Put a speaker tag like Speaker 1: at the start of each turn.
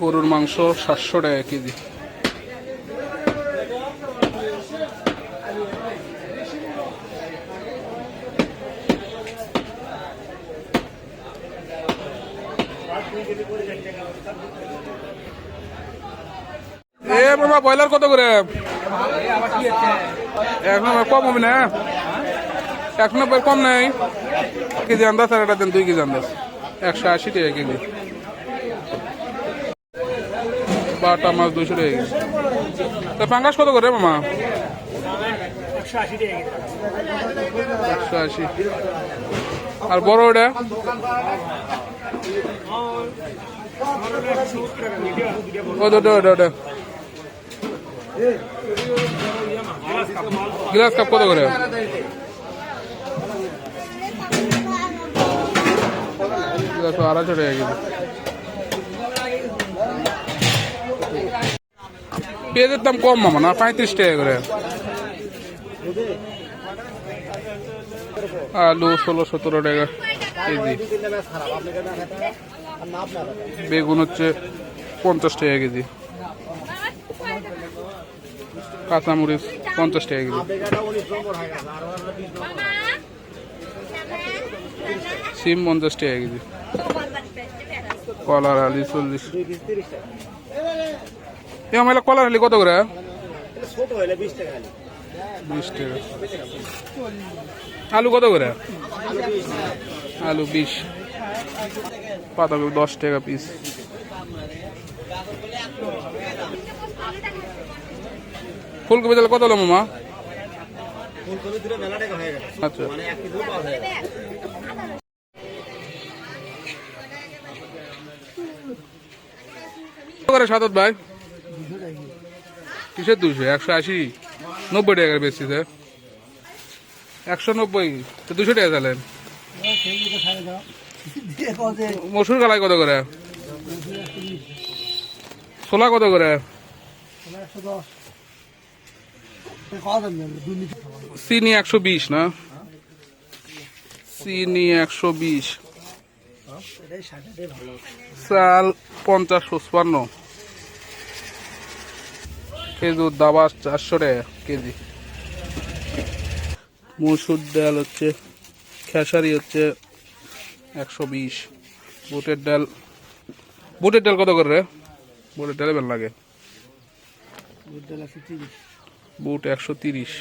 Speaker 1: গরুর মাংস সাতশো টাকা কেজি। এ ব্রয়লার কত করে? নম্বর কম হবে না? নম্বর কম নাই। কেজি আন্দাজ আর এটা দেন, দুই কেজি আন্দাজ। একশো আশি টাকা কেজি। বাটা মাছ দুইশো টাকা কেজি। তা পাঙ্গাস কত করে মামা? একশো আশি। আর বড় ওটা? গ্লাস কাপ কত করে? আড়াইশো টাকা পেঁয়াজের দাম কম মামা, না, পঁয়ত্রিশ টাকা করে। আলু ষোলো সতেরো টাকা কেজি। বেগুন হচ্ছে পঞ্চাশ টাকা কেজি। কাঁচামরিচ পঞ্চাশ টাকা কেজি। সিম পঞ্চাশ টাকা কেজি। কলার আলি চল্লিশ। এ আমার কলার আলি কত করে?
Speaker 2: বিশ টাকা
Speaker 1: আলু কত করে? আলু বিশ। পাতাকপি দশ টাকা পিস ফুলকপি তাহলে কত হলো মামা? আচ্ছা।
Speaker 2: মানে
Speaker 1: করে সাতত ভাই? কিসের দুশো একশো আশি? নব্বই টাকার বেশি, স্যার। একশো নব্বই? তো দুশো টাকা চালেন মসুর কালাই কত করে? ছোলা কত করে? চিনি একশো বিশ, না? চিনি একশো বিশ। চাল পঞ্চাশ, পঁচপান্ন। খেজুর দাবার চারশো টাকা কেজি। মসুর ডাল হচ্ছে খেসারি হচ্ছে একশো বিশ। বুটের ডাল বুটের ডাল কত করে রে? বুটের ডালে ভালো লাগে। বুট একশো তিরিশ।